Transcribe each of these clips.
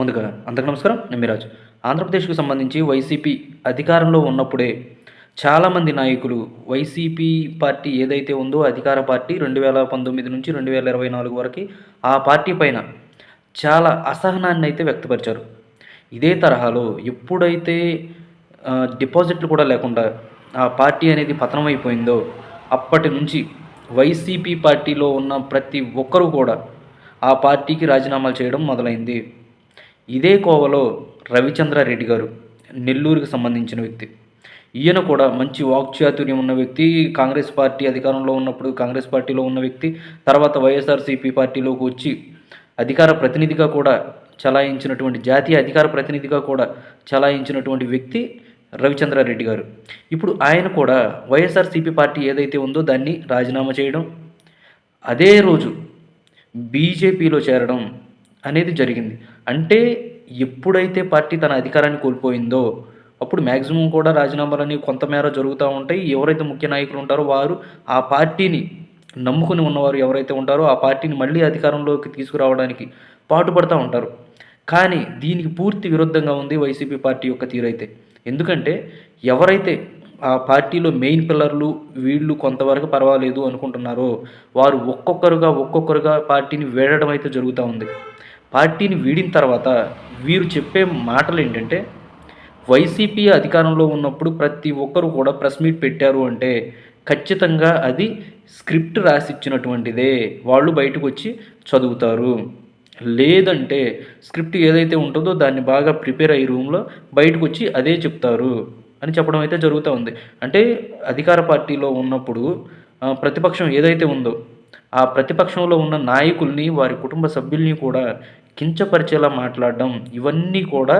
ముందుగా అందరికీ నమస్కారం. నేను మిరాజ్ ఆంధ్రప్రదేశ్కు సంబంధించి వైసీపీ అధికారంలో ఉన్నప్పుడే చాలామంది నాయకులు వైసీపీ పార్టీ ఏదైతే ఉందో అధికార పార్టీ రెండు వేల పంతొమ్మిది నుంచి రెండు వేల ఇరవై నాలుగు వరకు ఆ పార్టీ పైన చాలా అసహనాన్ని అయితే వ్యక్తపరిచారు. ఇదే తరహాలో ఎప్పుడైతే డిపాజిట్లు కూడా లేకుండా ఆ పార్టీ అనేది పతనం అయిపోయిందో అప్పటి నుంచి వైసీపీ పార్టీలో ఉన్న ప్రతి ఒక్కరూ కూడా ఆ పార్టీకి రాజీనామాలు చేయడం మొదలైంది. ఇదే కోవలో రవిచంద్రారెడ్డి గారు నెల్లూరుకి సంబంధించిన వ్యక్తి. ఈయన కూడా మంచి వాక్చాతుర్యం ఉన్న వ్యక్తి కాంగ్రెస్ పార్టీ అధికారంలో ఉన్నప్పుడు కాంగ్రెస్ పార్టీలో ఉన్న వ్యక్తి తర్వాత వైఎస్ఆర్సీపీ పార్టీలోకి వచ్చి అధికార ప్రతినిధిగా కూడా చలాయించినటువంటి జాతీయ అధికార ప్రతినిధిగా కూడా చలాయించినటువంటి వ్యక్తి రవిచంద్రారెడ్డి గారు. ఇప్పుడు ఆయన కూడా వైఎస్ఆర్సీపీ పార్టీ ఏదైతే ఉందో దాన్ని రాజీనామా చేయడం అదే రోజు బీజేపీలో చేరడం అనేది జరిగింది. అంటే ఎప్పుడైతే పార్టీ తన అధికారాన్ని కోల్పోయిందో అప్పుడు మ్యాక్సిమం కూడా రాజీనామాలని కొంతమేర జరుగుతూ ఉంటాయి. ఎవరైతే ముఖ్య నాయకులు ఉంటారో వారు ఆ పార్టీని నమ్ముకుని ఉన్నవారు ఎవరైతే ఉంటారో ఆ పార్టీని మళ్ళీ అధికారంలోకి తీసుకురావడానికి పాటుపడుతూ ఉంటారు. కానీ దీనికి పూర్తి విరుద్ధంగా ఉంది వైసీపీ పార్టీ యొక్క తీరైతే. ఎందుకంటే ఎవరైతే ఆ పార్టీలో మెయిన్ పిల్లర్లు వీళ్ళు కొంతవరకు పర్వాలేదు అనుకుంటున్నారో. వారు ఒక్కొక్కరుగా ఒక్కొక్కరుగా పార్టీని వీడడం అయితే జరుగుతూ ఉంది. పార్టీని వీడిన తర్వాత వీరు చెప్పే మాటలు ఏంటంటే వైసీపీ అధికారంలో ఉన్నప్పుడు ప్రతి ఒక్కరు కూడా ప్రెస్ మీట్ పెట్టారు అంటే ఖచ్చితంగా అది స్క్రిప్ట్ రాసిచ్చినటువంటిదే. వాళ్ళు బయటకు వచ్చి చదువుతారు. లేదంటే స్క్రిప్ట్ ఏదైతే ఉంటుందో దాన్ని బాగా ప్రిపేర్ అయ్యి రూమ్లో బయటకు వచ్చి అదే చెప్తారు. అని చెప్పడం అయితే జరుగుతూ ఉంది. అంటే అధికార పార్టీలో ఉన్నప్పుడు ప్రతిపక్షం ఏదైతే ఉందో ఆ ప్రతిపక్షంలో ఉన్న నాయకుల్ని వారి కుటుంబ సభ్యుల్ని కూడా కించపరిచేలా మాట్లాడడం ఇవన్నీ కూడా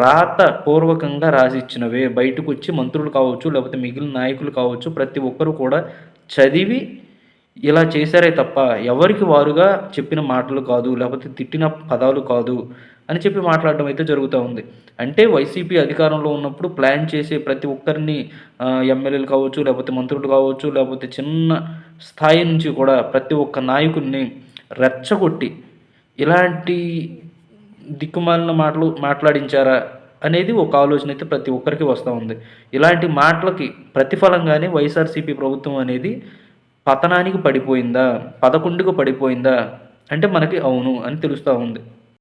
రాత పూర్వకంగా రాసిచ్చినవే. బయటకు వచ్చి మంత్రులు కావచ్చు లేకపోతే మిగిలిన నాయకులు కావచ్చు ప్రతి ఒక్కరు కూడా చదివి ఇలా చేశారే తప్ప ఎవరికి వారుగా చెప్పిన మాటలు కాదు లేకపోతే తిట్టిన పదాలు కాదు అని చెప్పి మాట్లాడడం అయితే జరుగుతూ ఉంది. అంటే వైసీపీ అధికారంలో ఉన్నప్పుడు ప్లాన్ చేసే ప్రతి ఒక్కరిని ఎమ్మెల్యేలు కావచ్చు లేకపోతే మంత్రులు కావచ్చు లేకపోతే చిన్న స్థాయి నుంచి కూడా ప్రతి ఒక్క నాయకుడిని రెచ్చగొట్టి ఇలాంటి దిక్కుమాలిన మాటలు మాట్లాడించారా అనేది ఒక ఆలోచన అయితే ప్రతి ఒక్కరికి వస్తూ ఉంది. ఇలాంటి మాటలకి ప్రతిఫలంగానే వైఎస్ఆర్సీపీ ప్రభుత్వం అనేది పతనానికి పడిపోయిందా? పదకొండుకు పడిపోయిందా? అంటే మనకి అవును అని తెలుస్తూ ఉంది.